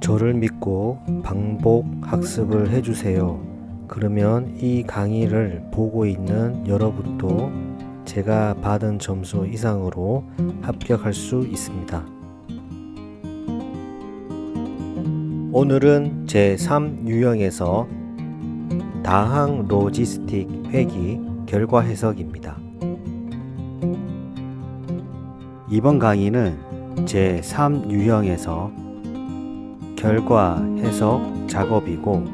저를 믿고 반복 학습을 해주세요. 그러면 이 강의를 보고 있는 여러분도 제가 받은 점수 이상으로 합격할 수 있습니다. 오늘은 제3 유형에서 다항 로지스틱 회기 결과 해석입니다. 이번 강의는 제3 유형에서 결과 해석 작업이고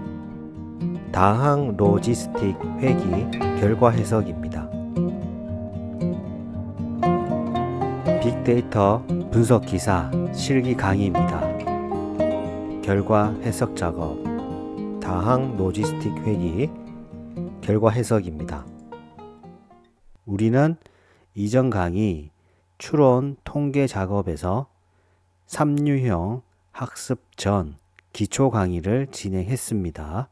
다항 로지스틱 회기 결과 해석입니다. 빅데이터 분석 기사 실기 강의입니다. 결과 해석 작업 다항 로지스틱 회기 결과 해석입니다. 우리는 이전 강의 추론 통계 작업에서 3유형 학습 전 기초 강의를 진행했습니다.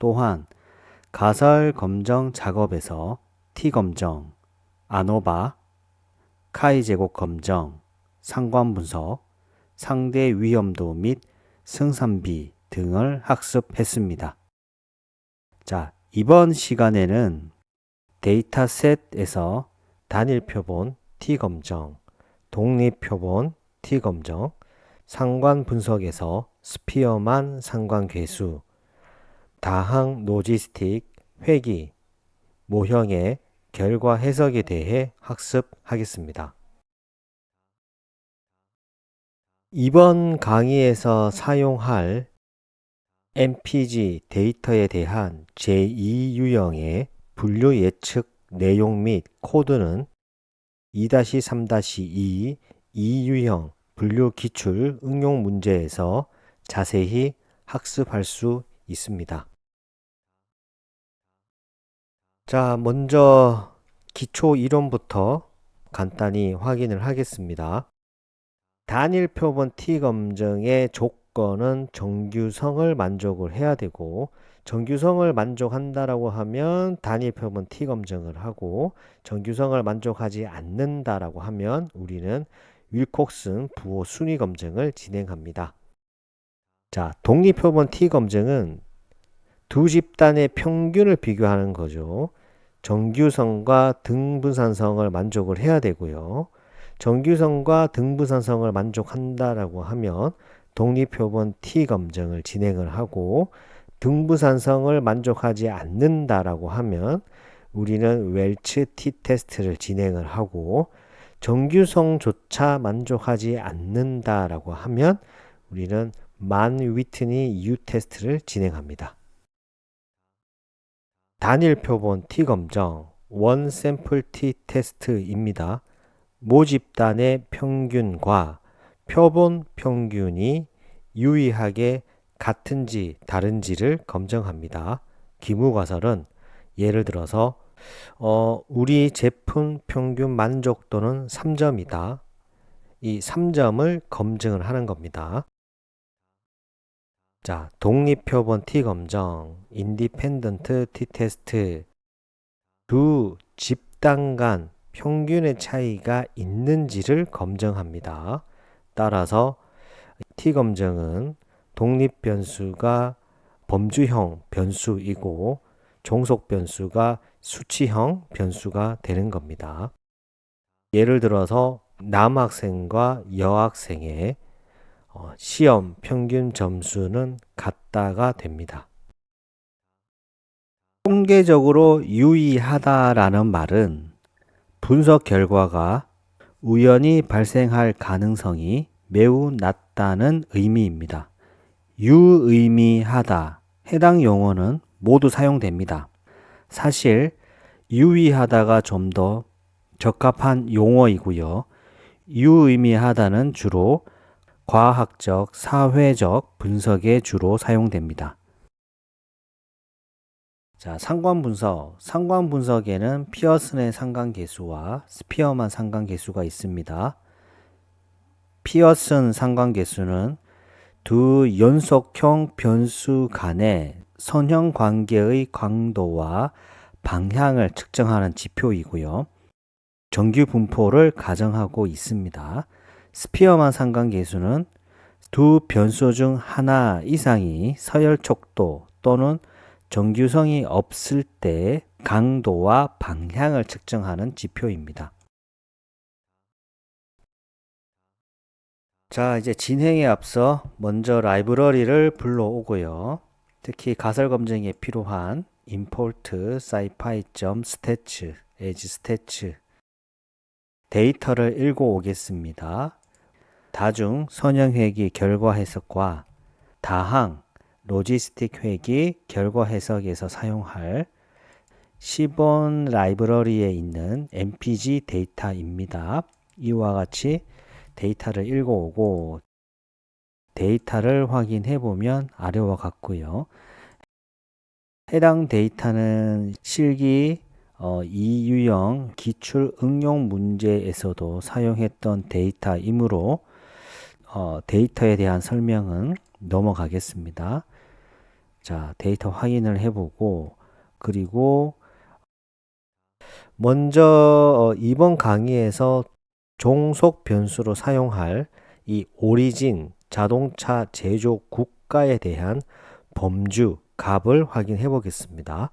또한 가설 검정 작업에서 T 검정, 아노바, 카이 제곱 검정, 상관 분석, 상대 위험도 및 승산비 등을 학습했습니다. 자, 이번 시간에는 데이터셋에서 단일 표본 T 검정, 독립 표본 T 검정, 상관 분석에서 스피어만 상관 계수, 다항 로지스틱 회기, 모형의 결과 해석에 대해 학습하겠습니다. 이번 강의에서 사용할 MPG 데이터에 대한 제2유형의 분류 예측 내용 및 코드는 2-3-2 2유형 분류 기출 응용 문제에서 자세히 학습할 수 있습니다. 자, 먼저 기초 이론부터 간단히 확인을 하겠습니다. 단일 표본 T 검증의 조건은 정규성을 만족을 해야 되고 정규성을 만족한다라고 하면 단일 표본 T 검증을 하고 정규성을 만족하지 않는다라고 하면 우리는 윌콕슨 부호 순위 검증을 진행합니다. 자, 독립 표본 T 검증은 두 집단의 평균을 비교하는 거죠. 정규성과 등분산성을 만족을 해야 되고요. 정규성과 등분산성을 만족한다라고 하면 독립표본 T 검증을 진행을 하고 등분산성을 만족하지 않는다라고 하면 우리는 웰츠 T 테스트를 진행을 하고 정규성조차 만족하지 않는다라고 하면 우리는 만 위트니 U 테스트를 진행합니다. 단일 표본 T 검정 원 샘플 T 테스트입니다. 모집단의 평균과 표본 평균이 유의하게 같은지 다른지를 검증합니다. 기무가설은 예를 들어서 어, 우리 제품 평균 만족도는 3점이다. 이 3점을 검증을 하는 겁니다. 자, 독립표본 T 검정, 인디펜던트 T 테스트 두 집단 간 평균의 차이가 있는지를 검증합니다. 따라서 T 검증은 독립 변수가 범주형 변수이고 종속 변수가 수치형 변수가 되는 겁니다. 예를 들어서 남학생과 여학생의 어, 시험 평균 점수는 같다가 됩니다. 통계적으로 유의하다라는 말은 분석 결과가 우연히 발생할 가능성이 매우 낮다는 의미입니다. 유의미하다 해당 용어는 모두 사용됩니다. 사실 유의하다가 좀 더 적합한 용어이고요. 유의미하다는 주로 과학적, 사회적 분석에 주로 사용됩니다. 자, 상관 분석. 상관 분석에는 피어슨의 상관 계수와 스피어만 상관 계수가 있습니다. 피어슨 상관 계수는 두 연속형 변수 간의 선형 관계의 강도와 방향을 측정하는 지표이고요. 정규 분포를 가정하고 있습니다. 스피어만 상관계수는 두 변수 중 하나 이상이 서열 촉도 또는 정규성이 없을 때 강도와 방향을 측정하는 지표입니다. 자, 이제 진행에 앞서 먼저 라이브러리를 불러오고요. 특히 가설 검증에 필요한 import scipy.stats, as stats 데이터를 읽고 오겠습니다. 다중 선형 회기 결과 해석과 다항 로지스틱 회기 결과 해석에서 사용할 10원 라이브러리에 있는 MPG 데이터입니다. 이와 같이 데이터를 읽어오고 데이터를 확인해 보면 아래와 같고요. 해당 데이터는 실기 어, 이 유형 기출 응용 문제에서도 사용했던 데이터이므로 어, 데이터에 대한 설명은 넘어가겠습니다. 자, 데이터 확인을 해보고 그리고 먼저 어, 이번 강의에서 종속 변수로 사용할 이 오리진 자동차 제조 국가에 대한 범주 값을 확인해 보겠습니다.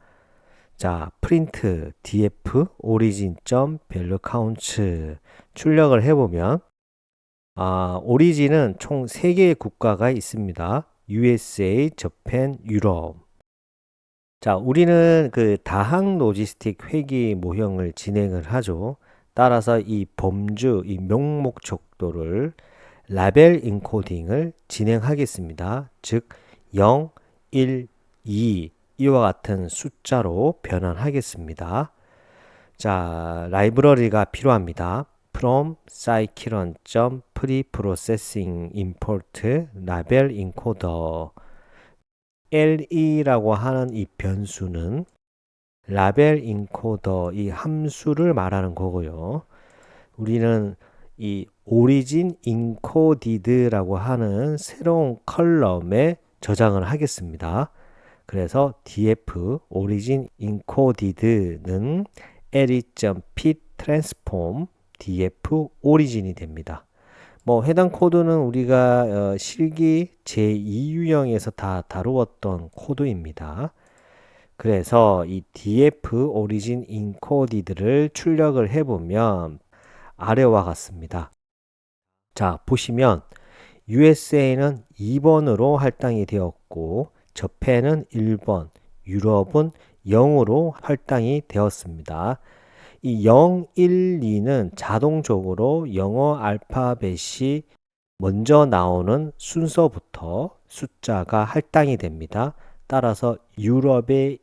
자, 프린트 df origin value counts 출력을 해 보면 아, 오리진은 총 3개의 국가가 있습니다. USA, 저펜, 유럽. 자, 우리는 그 다항 로지스틱 회기 모형을 진행을 하죠. 따라서 이 범주, 이 명목 척도를 라벨 인코딩을 진행하겠습니다. 즉 0, 1, 2 이와 같은 숫자로 변환하겠습니다. 자, 라이브러리가 필요합니다. from scikit-preprocessing import label encoder le라고 하는 이 변수는 라벨 인코더 이 함수를 말하는 거고요. 우리는 이 origin encoded라고 하는 새로운 컬럼에 저장을 하겠습니다. 그래서 df origin encoded는 le.pit transform df origin이 됩니다. 뭐 해당 코드는 우리가 어, 실기 제2유형에서 다 다루었던 코드입니다. 그래서 이 df origin encoded를 출력을 해보면 아래와 같습니다. 자, 보시면 USA는 2번으로 할당이 되었고 저펜은 1번, 유럽은 0으로 할당이 되었습니다. 이 0, 1, 2는 자동적으로 영어 알파벳이 먼저 나오는 순서부터 숫자가 할당이 됩니다. 따라서 유럽의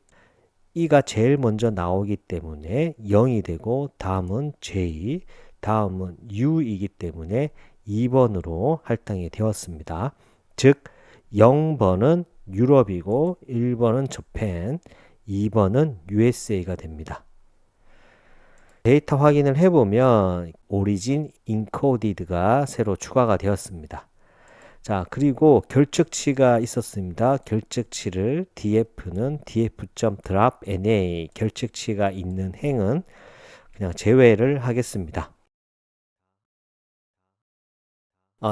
E가 제일 먼저 나오기 때문에 0이 되고 다음은 J, 다음은 U이기 때문에 2번으로 할당이 되었습니다. 즉 0번은 유럽이고 1번은 저펜, 2번은 USA가 됩니다. 데이터 확인을 해보면 오리진 인코디드가 새로 추가가 되었습니다. 자, 그리고 결적치가 있었습니다. 결적치를 df는 df.drop.na 결적치가 있는 행은 그냥 제외를 하겠습니다.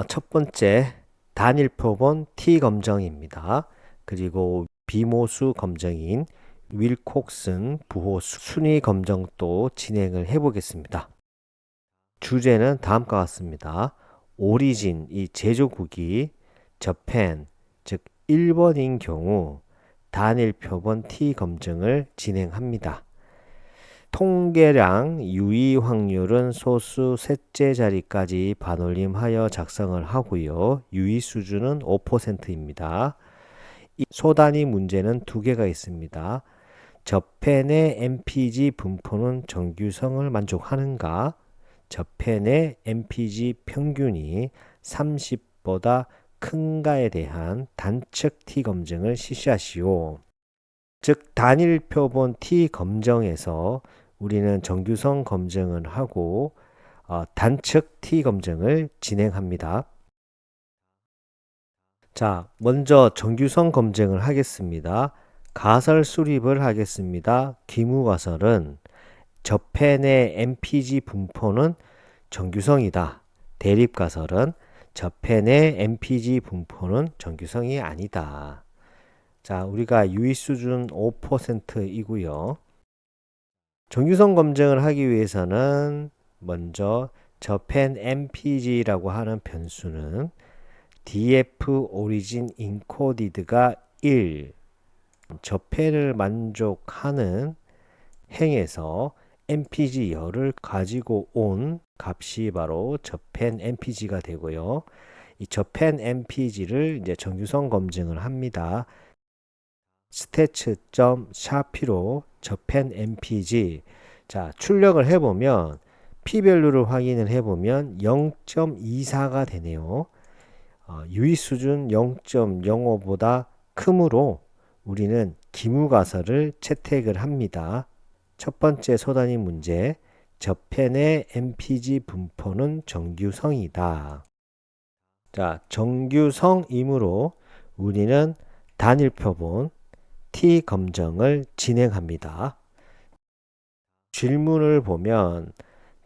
첫 번째 단일 표본 T 검정입니다. 그리고 비모수 검정인 윌콕슨 부호 순위 검정도 진행을 해 보겠습니다. 주제는 다음과 같습니다. 오리진 이 제조국이 저펜 즉 1번인 경우 단일 표본 T 검증을 진행합니다. 통계량 유의 확률은 소수 셋째 자리까지 반올림하여 작성을 하고요. 유의 수준은 5%입니다. 이 소단위 문제는 두 개가 있습니다. 저펜의 MPG 분포는 정규성을 만족하는가? 저펜의 MPG 평균이 30보다 큰가에 대한 단측 T 검증을 실시하시오. 즉 단일 표본 T 검정에서 우리는 정규성 검증을 하고 어, 단측 T 검증을 진행합니다. 자, 먼저 정규성 검증을 하겠습니다. 가설 수립을 하겠습니다. 기무 가설은 저펜의 MPG 분포는 정규성이다. 대립 가설은 저펜의 MPG 분포는 정규성이 아니다. 자, 우리가 유의 수준 5%이고요. 정규성 검증을 하기 위해서는 먼저 저펜 MPG라고 하는 변수는 df origin encoded가 1 저펜을 만족하는 행에서 mpg 열을 가지고 온 값이 바로 저펜 mpg가 되고요. 이 저펜 mpg를 이제 정규성 검증을 합니다. 스태츠.샤피로 저펜 mpg 자 출력을 해보면 p-밸류를 확인을 해보면 0.24가 되네요. 어, 유의 수준 0.05보다 크므로 우리는 기무가설을 채택을 합니다. 첫 번째 소단위 문제 저펜의 MPG 분포는 정규성이다. 자, 정규성이므로 우리는 단일 표본 T 검정을 진행합니다. 질문을 보면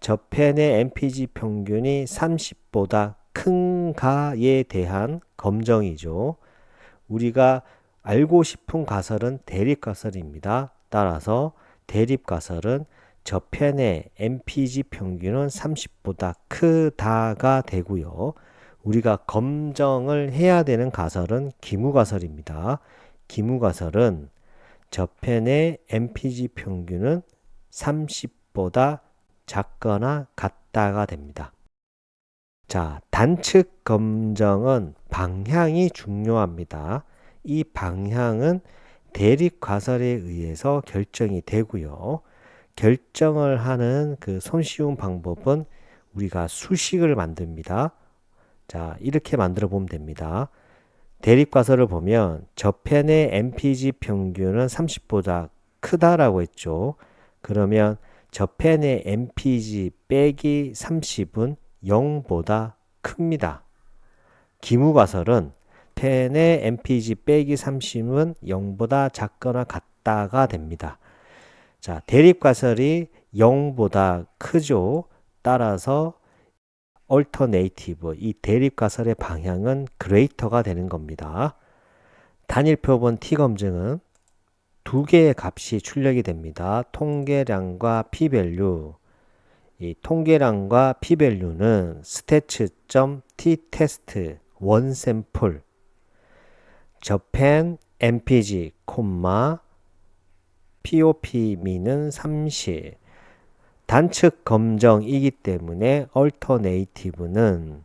저펜의 MPG 평균이 30보다 큰가에 대한 검정이죠. 우리가 알고 싶은 가설은 대립가설입니다. 따라서 대립가설은 저편의 MPG 평균은 30보다 크다가 되고요. 우리가 검정을 해야 되는 가설은 기무가설입니다. 기무가설은 저편의 MPG 평균은 30보다 작거나 같다가 됩니다. 자, 단측 검정은 방향이 중요합니다. 이 방향은 대립 과설에 의해서 결정이 되고요. 결정을 하는 그 손쉬운 방법은 우리가 수식을 만듭니다. 자, 이렇게 만들어 보면 됩니다. 대립 과설을 보면 저편의 MPG 평균은 30보다 크다라고 했죠. 그러면 저편의 MPG 빼기 30은 0보다 큽니다. 기무과설은 펜의 MPG 빼기 30은 0보다 작거나 같다가 됩니다. 자, 대립과설이 0보다 크죠. 따라서 얼터네이티브, 이 대립과설의 방향은 그레이터가 되는 겁니다. 단일 표본 T 검증은 두 개의 값이 출력이 됩니다. 통계량과 p-밸류. 이 통계량과 p-밸류는 stats.test 원 샘플 저펜 mpg 콤마 pop 미는 30 단측 검정이기 때문에 alternative는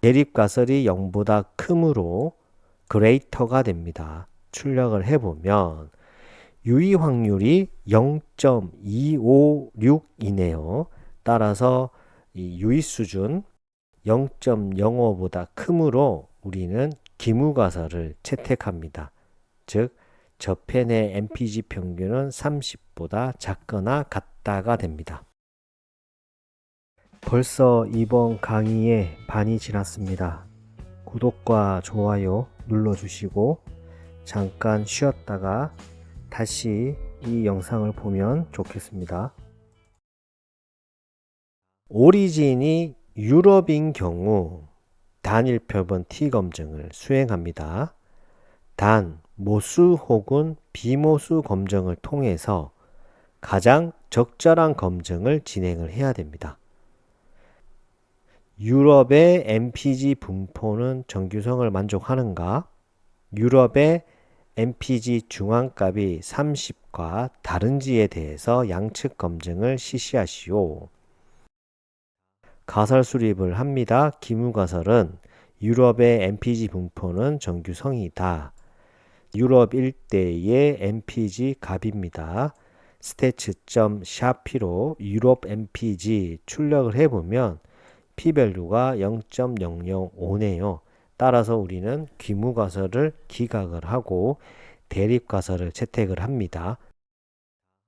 대립가설이 0보다 크므로 그레이터가 됩니다. 출력을 해보면 유의 확률이 0.256이네요. 따라서 이 유의 수준 0.05보다 크므로 우리는 기무가설을 채택합니다. 즉 저펜의 MPG 평균은 30보다 작거나 같다 가 됩니다. 벌써 이번 강의에 반이 지났습니다. 구독과 좋아요 눌러주시고 잠깐 쉬었다가 다시 이 영상을 보면 좋겠습니다. 오리진이 유럽인 경우 단일 표본 T 검증을 수행합니다. 단, 모수 혹은 비모수 검증을 통해서 가장 적절한 검증을 진행을 해야 됩니다. 유럽의 MPG 분포는 정규성을 만족하는가? 유럽의 MPG 중앙값이 30과 다른지에 대해서 양측 검증을 실시하시오. 가설 수립을 합니다. 기무가설은 유럽의 MPG 분포는 정규성이다. 유럽 일대의 MPG 값입니다. 스태츠.샤피로 유럽 MPG 출력을 해보면 p-밸류가 0.005네요. 따라서 우리는 귀무가설을 기각을 하고 대립가설을 채택을 합니다.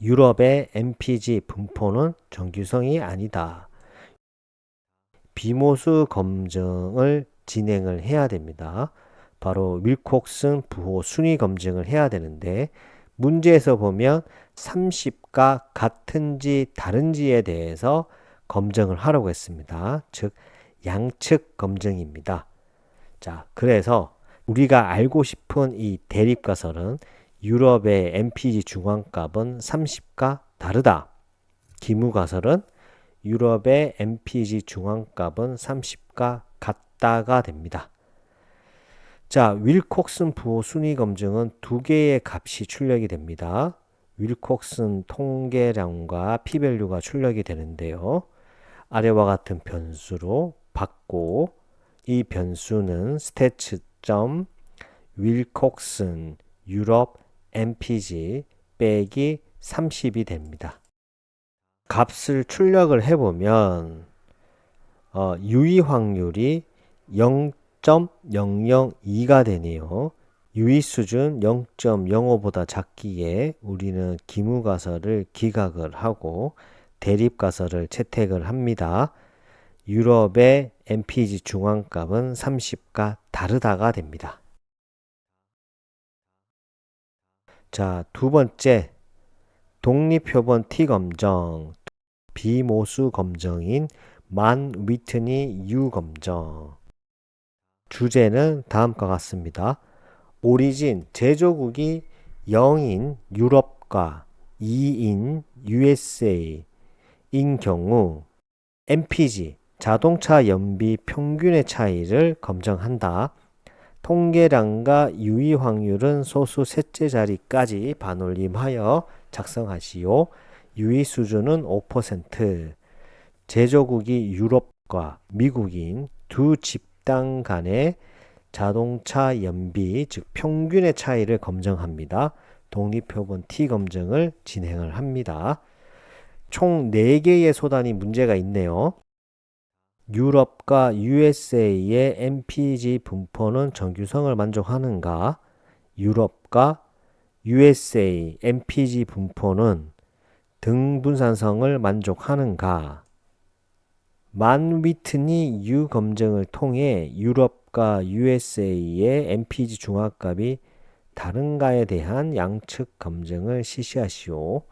유럽의 MPG 분포는 정규성이 아니다. 비모수 검증을 진행을 해야 됩니다. 바로 윌콕슨 부호 순위 검증을 해야 되는데 문제에서 보면 30과 같은지 다른지에 대해서 검증을 하라고 했습니다. 즉 양측 검증입니다. 자, 그래서 우리가 알고 싶은 이 대립가설은 유럽의 MPG 중앙값은 30과 다르다. 기무가설은 유럽의 MPG 중앙값은 30과 같다가 됩니다. 자, 윌콕슨 부호 순위 검증은 두 개의 값이 출력이 됩니다. 윌콕슨 통계량과 p-밸류가 출력이 되는데요. 아래와 같은 변수로 받고 이 변수는 스태츠.점 윌콕슨 유럽 mpg 빼기 30이 됩니다. 값을 출력을 해보면 어, 유의 확률이 0.002가 되네요. 유의 수준 0.05보다 작기에 우리는 기무 가설을 기각을 하고 대립 가설을 채택을 합니다. 유럽의 MPG 중앙값은 30과 다르다가 됩니다. 자, 두 번째 독립표본 T 검정 비모수 검정인 만 위트니 U 검정 주제는 다음과 같습니다. 오리진 제조국이 0인 유럽과 2인 USA 인 경우 MPG 자동차 연비 평균의 차이를 검증한다. 통계량과 유의 확률은 소수 셋째 자리까지 반올림하여 작성하시오. 유의 수준은 5%. 제조국이 유럽과 미국인 두 집 단 간의 자동차 연비, 즉 평균의 차이를 검증합니다. 독립표본 T 검증을 진행을 합니다. 총 4개의 소단이 문제가 있네요. 유럽과 USA의 MPG 분포는 정규성을 만족하는가? 유럽과 USA MPG 분포는 등분산성을 만족하는가? 만 위트니 U 검증을 통해 유럽과 USA의 MPG 중화값이 다른가에 대한 양측 검증을 실시하시오.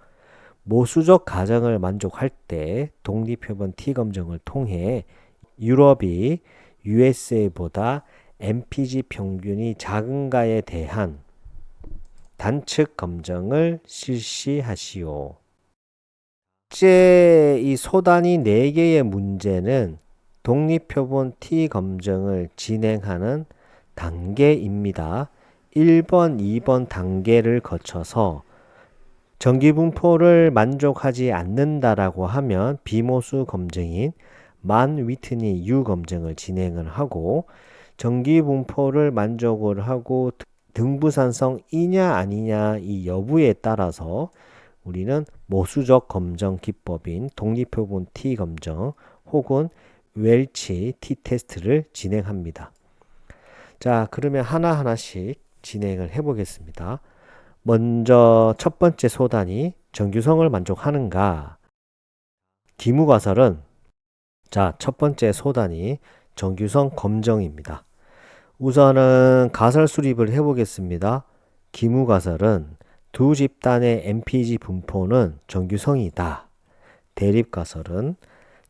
모수적 가정을 만족할 때 독립표본 T 검증을 통해 유럽이 USA보다 MPG 평균이 작은가에 대한 단측 검증을 실시하시오. 실제 이 소단위 4개의 문제는 독립표본 T 검증을 진행하는 단계입니다. 1번, 2번 단계를 거쳐서 전기분포를 만족하지 않는다라고 하면 비모수 검증인 만 위트니 U 검증을 진행을 하고 전기분포를 만족을 하고 등부산성 이냐 아니냐 이 여부에 따라서 우리는 모수적 검정 기법인 독립표본 T 검정 혹은 웰치 T 테스트를 진행합니다. 자, 그러면 하나하나씩 진행을 해 보겠습니다. 먼저 첫 번째 소단이 정규성을 만족하는가? 기무가설은 자, 첫 번째 소단이 정규성 검정입니다. 우선은 가설 수립을 해 보겠습니다. 기무가설은 두 집단의 MPG 분포는 정규성이다. 대립가설은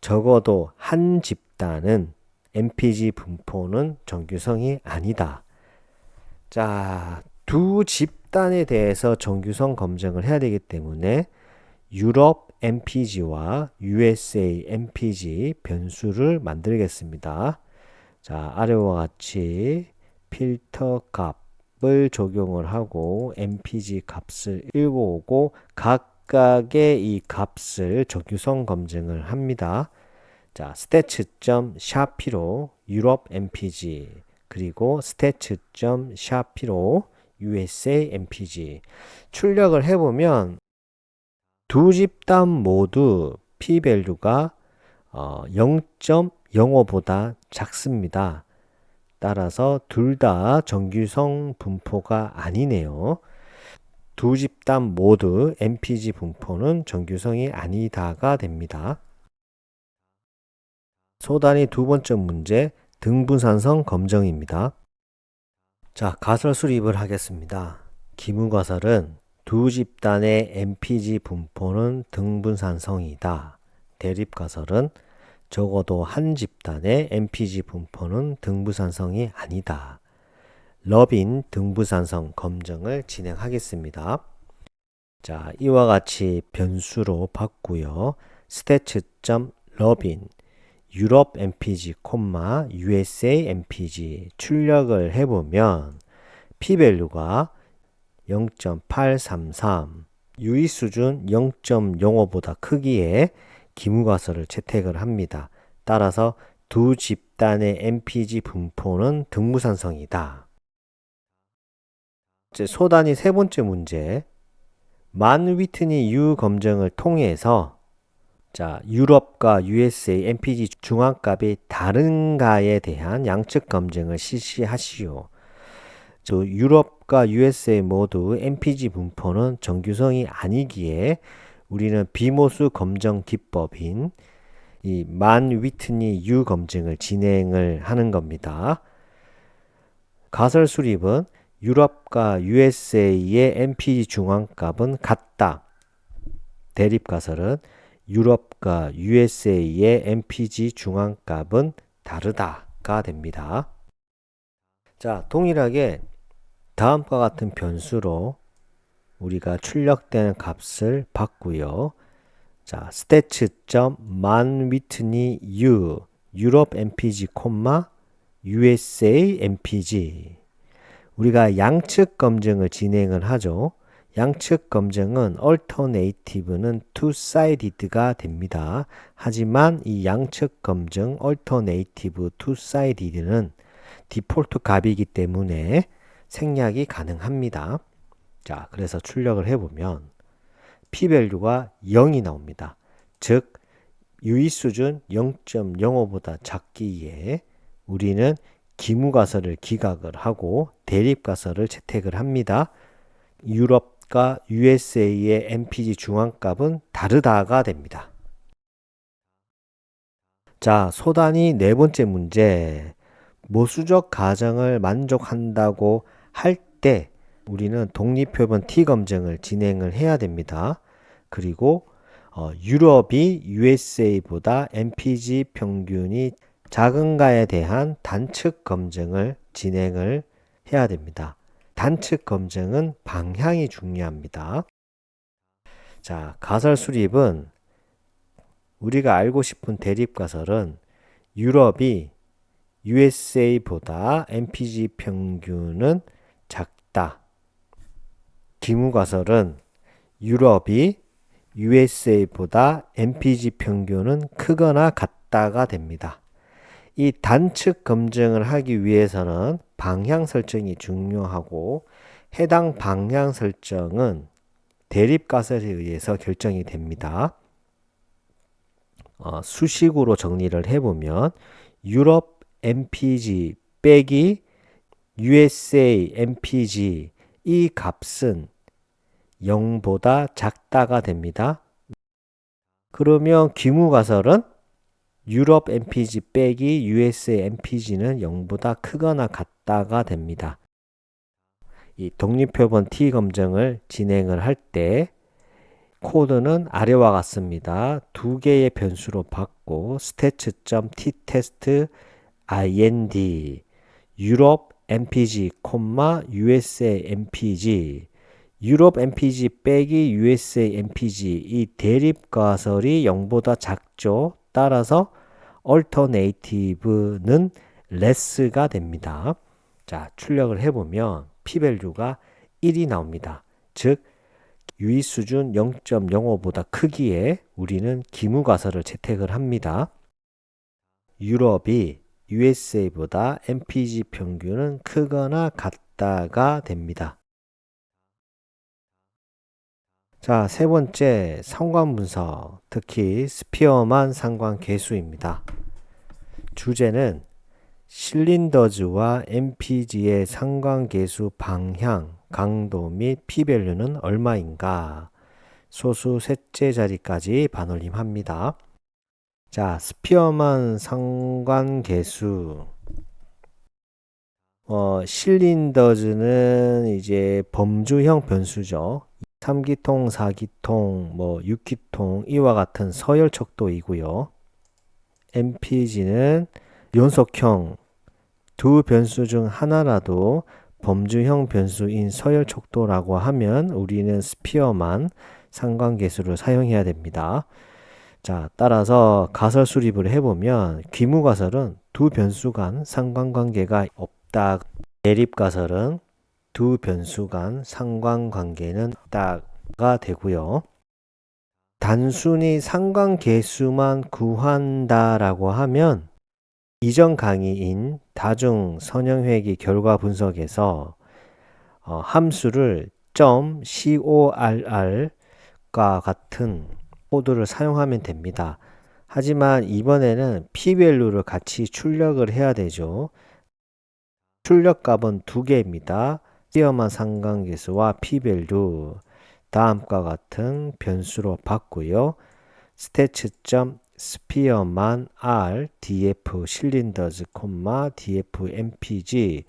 적어도 한 집단은 MPG 분포는 정규성이 아니다. 자, 두 집단에 대해서 정규성 검증을 해야 되기 때문에 유럽 MPG와 USA MPG 변수를 만들겠습니다. 자, 아래와 같이 필터 값 을 적용을 하고 MPG 값을 읽어오고 각각의 이 값을 적유성 검증을 합니다. 자, stats.샤피로 유럽 MPG 그리고 stats.샤피로 USA MPG 출력을 해보면 두 집단 모두 p-밸류가 어, 0.05보다 작습니다. 따라서 둘 다 정규성 분포가 아니네요. 두 집단 모두 MPG 분포는 정규성이 아니다가 됩니다. 소단의 두 번째 문제 등분산성 검정입니다. 자, 가설 수립을 하겠습니다. 기문가설은 두 집단의 MPG 분포는 등분산성이다. 대립가설은 적어도 한 집단의 MPG 분포는 등부산성이 아니다. 러빈 등부산성 검증을 진행하겠습니다. 자, 이와 같이 변수로 바꾸요. 스태츠.러빈 유럽 MPG, USA MPG 출력을 해보면 p-밸류가 0.833 유의 수준 0.05보다 크기의 기무가설을 채택을 합니다. 따라서 두 집단의 MPG 분포는 등무산성이다. 이제 소단이 세 번째 문제. 만 위트니 U 검증을 통해서 자, 유럽과 USA MPG 중앙값이 다른가에 대한 양측 검증을 실시하시오. 저 유럽과 USA 모두 MPG 분포는 정규성이 아니기에 우리는 비모수 검정 기법인 이 만 위트니 U 검증을 진행을 하는 겁니다. 가설 수립은 유럽과 USA의 MPG 중앙값은 같다. 대립 가설은 유럽과 USA의 MPG 중앙값은 다르다가 됩니다. 자, 동일하게 다음과 같은 변수로 우리가 출력되는 값을 받고요. 자, stats.man whitney u 유럽 mpg, USA mpg 우리가 양측 검증을 진행을 하죠. 양측 검증은 alternative는 two-sided가 됩니다. 하지만 이 양측 검증 alternative two-sided는 디폴트 값이기 때문에 생략이 가능합니다. 자, 그래서 출력을 해보면 p-밸류가 0이 나옵니다. 즉, 유의 수준 0.05보다 작기에 우리는 기무가설을 기각을 하고 대립가설을 채택을 합니다. 유럽과 USA의 MPG 중앙값은 다르다가 됩니다. 자, 소단이 네 번째 문제. 모수적 가정을 만족한다고 할 때 우리는 독립표본 T 검증을 진행을 해야 됩니다. 그리고 어, 유럽이 USA보다 MPG 평균이 작은가에 대한 단측 검증을 진행을 해야 됩니다. 단측 검증은 방향이 중요합니다. 자, 가설 수립은 우리가 알고 싶은 대립 가설은 유럽이 USA보다 MPG 평균은 작다. 기무 가설은 유럽이 USA보다 MPG 평균은 크거나 같다가 됩니다. 이 단측 검증을 하기 위해서는 방향 설정이 중요하고 해당 방향 설정은 대립 가설에 의해서 결정이 됩니다. 어, 수식으로 정리를 해보면 유럽 MPG 빼기 USA MPG 이 값은 0보다 작다가 됩니다. 그러면 기무가설은 유럽 MPG 빼기 USA MPG는 0보다 크거나 같다가 됩니다. 이 독립표본 T 검증을 진행을 할 때 코드는 아래와 같습니다. 두 개의 변수로 받고 stats.test ind 유럽 MPG, USA MPG 유럽 MPG 빼기 USA MPG 이 대립 가설이 0보다 작죠. 따라서 alternative는 less가 됩니다. 자, 출력을 해 보면 p-value가 1이 나옵니다. 즉, 유의 수준 0.05보다 크기에 우리는 기무 가설을 채택을 합니다. 유럽이 USA보다 MPG 평균은 크거나 같다가 됩니다. 자, 세 번째 상관 분석, 특히 스피어만 상관 계수입니다. 주제는 실린더즈와 MPG의 상관 계수 방향, 강도 및 p-밸류는 얼마인가? 소수 셋째 자리까지 반올림합니다. 자, 스피어만 상관 계수. 어, 실린더즈는 이제 범주형 변수죠. 3기통, 4기통, 뭐 6기통 이와 같은 서열 척도이고요. MPG는 연속형 두 변수 중 하나라도 범주형 변수인 서열 촉도라고 하면 우리는 스피어만 상관계수를 사용해야 됩니다. 자, 따라서 가설 수립을 해보면 귀무 가설은 두 변수 간 상관관계가 없다. 대립 가설은 두 변수 간 상관관계는 없다가 되고요. 단순히 상관계수만 구한다라고 하면 이전 강의인 다중 선형회기 결과 분석에서 어, 함수를 .corr과 같은 코드를 사용하면 됩니다. 하지만 이번에는 p-value를 같이 출력을 해야 되죠. 출력 값은 두 개입니다. 스피어만 상관계수와 p-value 다음과 같은 변수로 바꾸요. 스태츠.sphere만 r df 실린더즈 콤마 df mpg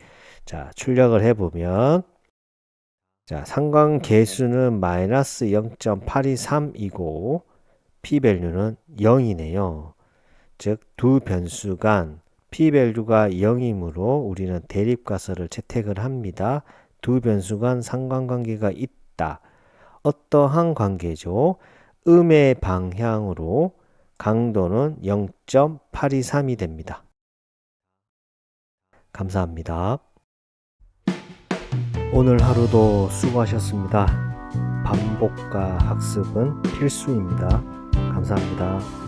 자 출력을 해보면 자 상관계수는 마이너스 0.823이고 p-value는 0이네요. 즉 두 변수 간 p-value가 0이므로 우리는 대립가설을 채택을 합니다. 두 변수 간 상관관계가 있다. 어떠한 관계죠? 음의 방향으로 강도는 0.823이 됩니다. 감사합니다. 오늘 하루도 수고하셨습니다. 반복과 학습은 필수입니다. 감사합니다.